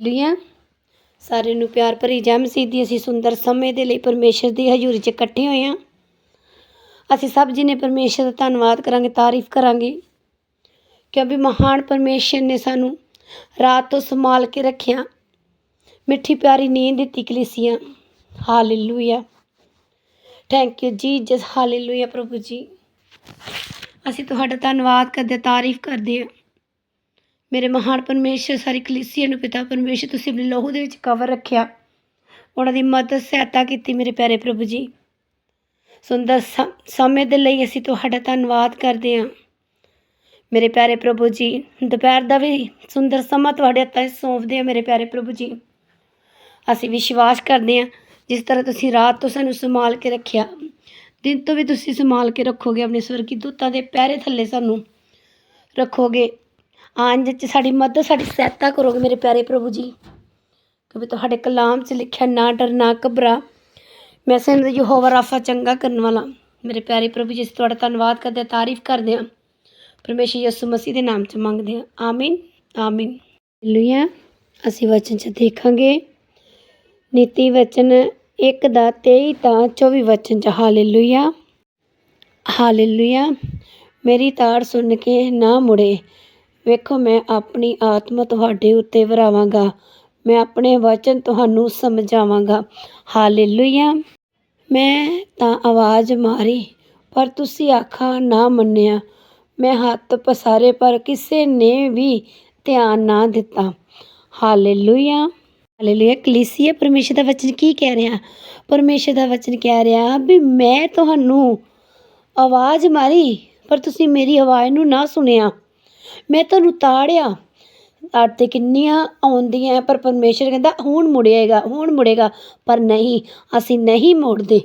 ਲੀਆਂ। ਸਾਰਿਆਂ ਨੂੰ ਪਿਆਰ ਭਰੀ ਜੈ ਮਸੀਹ ਦੀ। ਅਸੀਂ ਸੁੰਦਰ ਸਮੇਂ ਦੇ ਲਈ ਪਰਮੇਸ਼ਰ ਦੀ ਹਜ਼ੂਰੀ 'ਚ ਇਕੱਠੇ ਹੋਏ ਹਾਂ। ਅਸੀਂ ਸਭ ਜੀ ਨੇ ਪਰਮੇਸ਼ਰ ਦਾ ਧੰਨਵਾਦ ਕਰਾਂਗੇ, ਤਾਰੀਫ ਕਰਾਂਗੇ। ਕਿਉਂਕਿ ਮਹਾਨ ਪਰਮੇਸ਼ਰ ਨੇ ਸਾਨੂੰ ਰਾਤ ਤੋਂ ਸੰਭਾਲ ਕੇ ਰੱਖਿਆ। ਮਿੱਠੀ ਪਿਆਰੀ ਨੀਂਦ ਦਿੱਤੀ ਕਲੀਸੀਆਂ। Hallelujah. Thank you Jesus hallelujah, ਪ੍ਰਭੂ ਜੀ। ਅਸੀਂ ਤੁਹਾਡਾ ਧੰਨਵਾਦ ਕਰਦੇ, ਤਾਰੀਫ ਕਰਦੇ ਹਾਂ। ਮੇਰੇ ਮਹਾਨ ਪਰਮੇਸ਼ਰ, ਸਾਰੀ ਕਲੀਸੀਆ ਨੂੰ ਪਿਤਾ ਪਰਮੇਸ਼ਰ, ਤੁਸੀਂ ਆਪਣੇ ਲਹੂ ਦੇ ਵਿੱਚ ਕਵਰ ਰੱਖਿਆ। ਉਹਨਾਂ ਦੀ ਮਦਦ, ਸਹਾਇਤਾ ਕੀਤੀ ਮੇਰੇ ਪਿਆਰੇ ਪ੍ਰਭੂ ਜੀ। ਸੁੰਦਰ ਸ- ਸਮੇਂ ਦੇ ਲਈ ਅਸੀਂ ਤੁਹਾਡਾ ਧੰਨਵਾਦ ਕਰਦੇ ਹਾਂ। ਮੇਰੇ ਪਿਆਰੇ ਪ੍ਰਭੂ ਜੀ, ਦੁਪਹਿਰ ਦਾ ਵੀ ਸੁੰਦਰ ਸਮਾਂ ਤੁਹਾਡੇ ਹੱਥਾਂ 'ਚ ਸੌਂਪਦੇ ਹਾਂ ਮੇਰੇ ਪਿਆਰੇ ਪ੍ਰਭੂ ਜੀ। ਅਸੀਂ ਵਿਸ਼ਵਾਸ ਕਰਦੇ ਹਾਂ, ਜਿਸ ਤਰ੍ਹਾਂ ਤੁਸੀਂ ਰਾਤ ਤੋਂ ਸਾਨੂੰ ਸੰਭਾਲ ਕੇ ਰੱਖਿਆ, ਦਿਨ ਤੋਂ ਵੀ ਤੁਸੀਂ ਸੰਭਾਲ ਕੇ ਰੱਖੋਗੇ, ਆਪਣੇ ਸਵਰਗੀ ਦੂਤਾਂ ਦੇ ਪੈਰੇ ਥੱਲੇ ਸਾਨੂੰ ਰੱਖੋਗੇ। ਆਂਜ ਚ ਸਾਡੀ ਮਦਦ, ਸਾਡੀ ਸਹਾਇਤਾ ਕਰੋਗੇ ਮੇਰੇ ਪਿਆਰੇ ਪ੍ਰਭੂ ਜੀ। ਕਿਉਂਕਿ ਤੁਹਾਡੇ ਕਲਾਮ 'ਚ ਲਿਖਿਆ, ਨਾ ਡਰ, ਨਾ ਘਬਰਾ। ਮੈਂ ਸੈਨ ਯਹੋਵਾ ਰਾਫਾ ਚੰਗਾ ਕਰਨ ਵਾਲਾ। ਮੇਰੇ ਪਿਆਰੇ ਪ੍ਰਭੂ ਜੀ, ਅਸੀਂ ਤੁਹਾਡਾ ਧੰਨਵਾਦ ਕਰਦੇ ਹਾਂ, ਤਾਰੀਫ ਕਰਦੇ ਹਾਂ। ਪਰਮੇਸ਼ਰ ਯਿਸੂ ਮਸੀਹ ਦੇ ਨਾਮ 'ਚ ਮੰਗਦੇ ਹਾਂ। ਆਮੀਨ ਆਮੀਨ। ਹਾਲੇਲੂਇਆ। ਅਸੀਂ ਵਚਨ 'ਚ ਦੇਖਾਂਗੇ। ਨੀਤੀ ਵਚਨ 1 ਦਾ 23 ਤਾਂ 24 ਵਚਨ 'ਚ ਹਾਲੇਲੂਇਆ। ਹਾਲੇਲੂਇਆ। ਮੇਰੀ ਤਾੜ ਸੁਣ ਕੇ ਨਾ ਮੁੜੇ। ਵੇਖੋ, ਮੈਂ ਆਪਣੀ ਆਤਮਾ ਤੁਹਾਡੇ ਉੱਤੇ ਵਰਾਵਾਂਗਾ। ਮੈਂ ਆਪਣੇ ਵਚਨ ਤੁਹਾਨੂੰ ਸਮਝਾਵਾਂਗਾ। ਹਾਲੇਲੂਇਆ। ਮੈਂ ਤਾਂ ਆਵਾਜ਼ ਮਾਰੀ, ਪਰ ਤੁਸੀਂ ਆਖਾਂ ਨਾ ਮੰਨਿਆ। ਮੈਂ ਹੱਥ ਪਸਾਰੇ, ਪਰ ਕਿਸੇ ਨੇ ਵੀ ਧਿਆਨ ਨਾ ਦਿੱਤਾ। ਹਾਲੇਲੂਇਆ। ਹਾਲੇਲੂਇਆ। ਕਲੀਸੀਆ, ਪਰਮੇਸ਼ਰ ਦਾ ਵਚਨ ਕੀ ਕਹਿ ਰਿਹਾ? ਪਰਮੇਸ਼ਰ ਦਾ ਵਚਨ ਕਹਿ ਰਿਹਾ ਵੀ ਮੈਂ ਤੁਹਾਨੂੰ ਆਵਾਜ਼ ਮਾਰੀ, ਪਰ ਤੁਸੀਂ ਮੇਰੀ ਆਵਾਜ਼ ਨੂੰ ਨਾ ਸੁਣਿਆ। ਮੈਂ ਤੁਹਾਨੂੰ ਤਾੜਿਆ। ਤਾੜ ਕਿੰਨੀਆਂ ਆਉਂਦੀਆਂ ਪਰ ਪਰਮੇਸ਼ਰ ਕਹਿੰਦਾ, ਹੁਣ ਮੁੜੇਗਾ ਹੁਣ ਮੁੜੇਗਾ, ਪਰ ਨਹੀਂ, ਅਸੀਂ ਨਹੀਂ ਮੁੜਦੇ।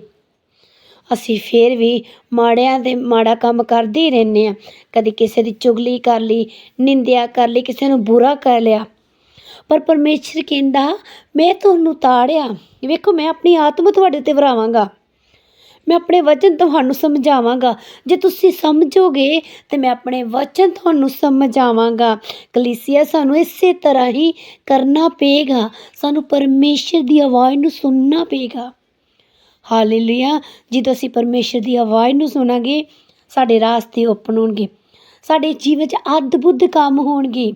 ਅਸੀਂ ਫਿਰ ਵੀ ਮਾੜਿਆਂ ਦੇ ਮਾੜਾ ਕੰਮ ਕਰਦੇ ਹੀ ਰਹਿੰਦੇ ਹਾਂ ਕਦੀ ਕਿਸੇ ਦੀ ਚੁਗਲੀ ਕਰ ਲਈ, ਨਿੰਦਿਆ ਕਰ ਲਈ, ਕਿਸੇ ਨੂੰ ਬੁਰਾ ਕਰ ਲਿਆ। ਪਰ ਪਰਮੇਸ਼ਰ ਕਹਿੰਦਾ, ਮੈਂ ਤੁਹਾਨੂੰ ਤਾੜਿਆ। ਵੇਖੋ, ਮੈਂ ਆਪਣੀ ਆਤਮਾ ਤੁਹਾਡੇ ਤੇ ਵਰਾਵਾਂਗਾ। ਮੈਂ ਆਪਣੇ ਵਚਨ ਤੁਹਾਨੂੰ ਸਮਝਾਵਾਂਗਾ। ਜੇ ਤੁਸੀਂ ਸਮਝੋਗੇ, ਤਾਂ ਮੈਂ ਆਪਣੇ ਵਚਨ ਤੁਹਾਨੂੰ ਸਮਝਾਵਾਂਗਾ। ਕਲੀਸੀਆ, ਸਾਨੂੰ ਇਸੇ ਤਰ੍ਹਾਂ ਹੀ ਕਰਨਾ ਪਏਗਾ। ਸਾਨੂੰ ਪਰਮੇਸ਼ਰ ਦੀ ਆਵਾਜ਼ ਨੂੰ ਸੁਣਨਾ ਪਏਗਾ। ਹਾਲੇਲੂਇਆ। ਜਦੋਂ ਅਸੀਂ ਪਰਮੇਸ਼ਰ ਦੀ ਆਵਾਜ਼ ਨੂੰ ਸੁਣਾਂਗੇ, ਸਾਡੇ ਰਾਸਤੇ ਓਪਨ ਹੋਣਗੇ। ਸਾਡੇ ਜੀਵਨ 'ਚ ਅਦਭੁਤ ਕੰਮ ਹੋਣਗੇ।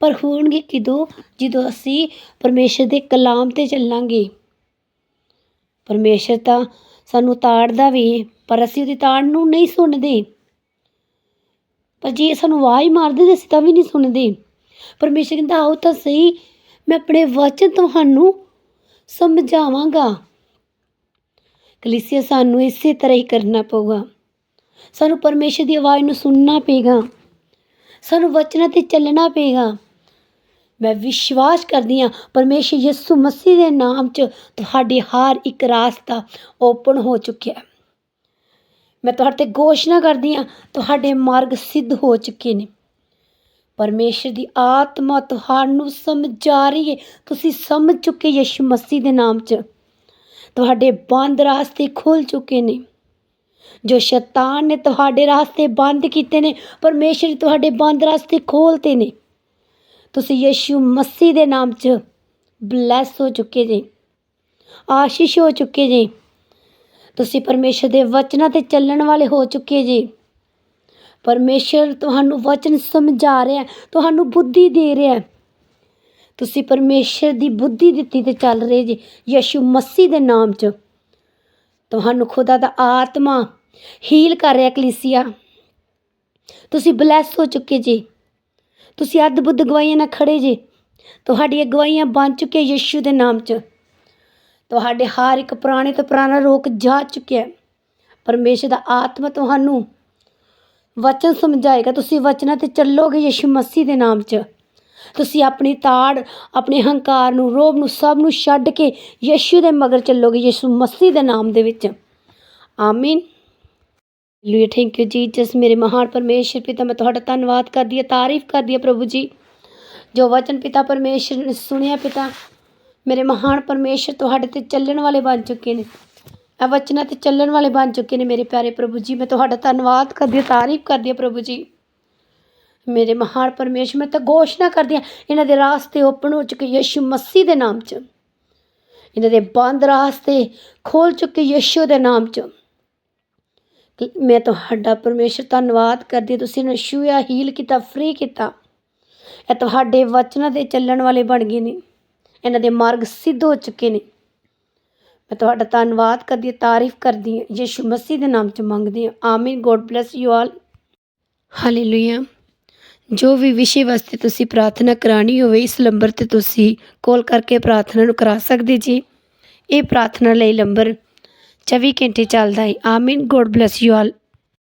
ਪਰ ਹੋਣਗੇ ਕਿਦੋਂ? ਜਦੋਂ ਅਸੀਂ ਪਰਮੇਸ਼ਰ ਦੇ ਕਲਾਮ ਤੇ ਚੱਲਾਂਗੇ। ਪਰਮੇਸ਼ਰ ਤਾਂ ਸਾਨੂੰ ਤਾੜਦਾ ਵੀ ਪਰ ਅਸੀਂ ਉਹਦੀ ਤਾੜ ਨੂੰ ਨਹੀਂ ਸੁਣਦੇ। ਪਰ ਜੇ ਸਾਨੂੰ ਆਵਾਜ਼ ਮਾਰਦੇ ਤਾਂ ਅਸੀਂ ਤਾਂ ਵੀ ਨਹੀਂ ਸੁਣਦੇ। ਪਰਮੇਸ਼ਰ ਕਹਿੰਦਾ, ਆਓ ਤਾਂ ਸਹੀ, ਮੈਂ ਆਪਣੇ ਵਚਨ ਤੁਹਾਨੂੰ ਸਮਝਾਵਾਂਗਾ। ਕਲੀਸੀਆ ਸਾਨੂੰ ਇਸੇ ਤਰ੍ਹਾਂ ਹੀ ਕਰਨਾ ਪਊਗਾ। ਸਾਨੂੰ ਪਰਮੇਸ਼ਰ ਦੀ ਆਵਾਜ਼ ਨੂੰ ਸੁਣਨਾ ਪਏਗਾ। ਸਾਨੂੰ ਵਚਨਾਂ ਤੇ ਚੱਲਣਾ ਪਏਗਾ। ਮੈਂ ਵਿਸ਼ਵਾਸ ਕਰਦੀ ਹਾਂ ਪਰਮੇਸ਼ਰ ਯਿਸੂ ਮਸੀਹ ਦੇ ਨਾਮ 'ਚ ਤੁਹਾਡੀ ਹਰ ਇੱਕ ਰਾਸਤਾ ਓਪਨ ਹੋ ਚੁੱਕਿਆ ਹੈ। ਮੈਂ ਤੁਹਾਡੇ ਤੇ ਘੋਸ਼ਣਾ ਕਰਦੀ ਹਾਂ, ਤੁਹਾਡੇ ਮਾਰਗ ਸਿੱਧ ਹੋ ਚੁੱਕੇ ਨੇ। ਪਰਮੇਸ਼ਰ ਦੀ ਆਤਮਾ ਤੁਹਾਨੂੰ ਸਮਝਾ ਰਹੀ ਹੈ। ਤੁਸੀਂ ਸਮਝ ਚੁੱਕੇ ਯਿਸੂ ਮਸੀਹ ਦੇ ਨਾਮ 'ਚ। ਤੁਹਾਡੇ ਬੰਦ ਰਾਸਤੇ ਖੁੱਲ ਚੁੱਕੇ ਨੇ। ਜੋ ਸ਼ੈਤਾਨ ਨੇ ਤੁਹਾਡੇ ਰਾਸਤੇ ਬੰਦ ਕੀਤੇ ਨੇ, ਪਰਮੇਸ਼ਰ ਤੁਹਾਡੇ ਬੰਦ ਰਾਸਤੇ ਖੋਲਤੇ ਨੇ। ਤੁਸੀਂ ਯਿਸੂ ਮਸੀਹ ਦੇ ਨਾਮ 'ਚ ਬਲੈਸ ਹੋ ਚੁੱਕੇ ਜੇ, ਆਸ਼ੀਸ਼ ਹੋ ਚੁੱਕੇ ਜੇ, ਤੁਸੀਂ ਪਰਮੇਸ਼ਰ ਦੇ ਵਚਨਾਂ ਤੇ ਚੱਲਣ ਵਾਲੇ ਹੋ ਚੁੱਕੇ ਜੀ। ਪਰਮੇਸ਼ਰ ਤੁਹਾਨੂੰ ਵਚਨ ਸਮਝਾ ਰਿਹਾ, ਤੁਹਾਨੂੰ ਬੁੱਧੀ ਦੇ ਰਿਹਾ। ਤੁਸੀਂ ਪਰਮੇਸ਼ਰ ਦੀ ਬੁੱਧੀ ਦਿੱਤੀ ਤੇ ਚੱਲ ਰਹੇ ਜੀ, ਯਿਸੂ ਮਸੀਹ ਦੇ ਨਾਮ 'ਚ। ਤੁਹਾਨੂੰ ਖੁਦਾ ਦਾ ਆਤਮਾ ਹੀਲ ਕਰ ਰਿਹਾ, ਕਲੀਸੀਆ। ਤੁਸੀਂ ਬਲੈਸ ਹੋ ਚੁੱਕੇ ਜੀ। ਤੁਸੀਂ ਅੱਧ ਬੁੱਧ ਗਵਾਈਆਂ ਨਾਲ ਖੜੇ ਜੇ। ਤੁਹਾਡੀਆਂ ਗਵਾਹੀਆਂ ਬਣ ਚੁੱਕੀਆਂ ਯਿਸੂ ਦੇ ਨਾਮ 'ਚ। ਤੁਹਾਡੇ ਹਰ ਇੱਕ ਪੁਰਾਣੇ ਤੋਂ ਪੁਰਾਣਾ ਰੋਗ ਜਾ ਚੁੱਕਿਆ ਹੈ। ਪਰਮੇਸ਼ਰ ਦਾ ਆਤਮਾ ਤੁਹਾਨੂੰ ਵਚਨ ਸਮਝਾਏਗਾ। ਤੁਸੀਂ ਵਚਨਾਂ ਤੇ ਚੱਲੋਗੇ ਯਿਸੂ ਮਸੀਹ ਦੇ ਨਾਮ 'ਚ। ਤੁਸੀਂ ਆਪਣੀ ਤਾੜ, ਆਪਣੇ ਹੰਕਾਰ ਨੂੰ, ਰੋਬ ਨੂੰ ਸਭ ਨੂੰ ਛੱਡ ਕੇ ਯਿਸੂ ਦੇ ਮਗਰ ਚੱਲੋਗੇ ਯਿਸੂ ਮਸੀਹ ਦੇ ਨਾਮ ਦੇ ਵਿੱਚ। ਆਮੀਨ। ਹਾਲੇਲੂਇਆ ਥੈਂਕ ਯੂ ਜੀਸਸ ਮੇਰੇ ਮਹਾਨ ਪਰਮੇਸ਼ਰ ਪਿਤਾ, ਮੈਂ ਤੁਹਾਡਾ ਧੰਨਵਾਦ ਕਰਦੀ ਹਾਂ, ਤਾਰੀਫ ਕਰਦੀ ਹਾਂ ਪ੍ਰਭੂ ਜੀ। ਜੋ ਵਚਨ ਪਿਤਾ ਪਰਮੇਸ਼ਰ ਨੇ ਸੁਣਿਆ ਪਿਤਾ, ਮੇਰੇ ਮਹਾਨ ਪਰਮੇਸ਼ਰ ਤੁਹਾਡੇ ਤੇ ਚੱਲਣ ਵਾਲੇ ਬਣ ਚੁੱਕੇ ਨੇ। ਇਹ ਵਚਨਾਂ ਤੇ ਚੱਲਣ ਵਾਲੇ ਬਣ ਚੁੱਕੇ ਨੇ ਮੇਰੇ ਪਿਆਰੇ ਪ੍ਰਭੂ ਜੀ। ਮੈਂ ਤੁਹਾਡਾ ਧੰਨਵਾਦ ਕਰਦੀ ਹਾਂ, ਤਾਰੀਫ ਕਰਦੀ ਹਾਂ ਪ੍ਰਭੂ ਜੀ। ਮੇਰੇ ਮਹਾਨ ਪਰਮੇਸ਼ਰ, ਮੈਂ ਤਾਂ ਘੋਸ਼ਣਾ ਕਰਦੀ ਹਾਂ, ਇਹਨਾਂ ਦੇ ਰਾਸਤੇ ਓਪਨ ਹੋ ਚੁੱਕੇ ਯਿਸੂ ਮਸੀਹ ਦੇ ਨਾਮ 'ਚ। ਇਹਨਾਂ ਦੇ ਬੰਦ ਰਾਸਤੇ ਖੋਲ ਚੁੱਕੇ ਯਿਸੂ ਦੇ ਨਾਮ 'ਚ। ਕਿ ਮੈਂ ਤੁਹਾਡਾ ਪਰਮੇਸ਼ਰ ਧੰਨਵਾਦ ਕਰਦੀ ਹਾਂ। ਤੁਸੀਂ ਇਹਨੂੰ ਛੂਇਆ ਹੀਲ ਕੀਤਾ ਫ੍ਰੀ ਕੀਤਾ। ਇਹ ਤੁਹਾਡੇ ਵਚਨਾਂ ਦੇ ਚੱਲਣ ਵਾਲੇ ਬਣ ਗਏ ਨੇ। ਇਹਨਾਂ ਦੇ ਮਾਰਗ ਸਿੱਧ ਹੋ ਚੁੱਕੇ ਨੇ। ਮੈਂ ਤੁਹਾਡਾ ਧੰਨਵਾਦ ਕਰਦੀ ਹਾਂ, ਤਾਰੀਫ ਕਰਦੀ ਹਾਂ। ਯਿਸੂ ਮਸੀਹ ਦੇ ਨਾਮ 'ਚ ਮੰਗਦੀ ਹਾਂ। Amen. God bless you all hallelujah ਜੋ ਵੀ ਵਿਸ਼ੇ ਵਾਸਤੇ ਤੁਸੀਂ ਪ੍ਰਾਰਥਨਾ ਕਰਾਣੀ ਹੋਵੇ, ਇਸ ਨੰਬਰ ਤੇ ਤੁਸੀਂ ਕਾਲ ਕਰਕੇ ਪ੍ਰਾਰਥਨਾ ਨੂੰ ਕਰਾ ਸਕਦੇ ਜੀ। ਇਹ ਪ੍ਰਾਰਥਨਾ ਲਈ ਨੰਬਰ 24 ਘੰਟੇ ਚੱਲਦਾ ਹੈ। ਆਮੀਨ। God bless you all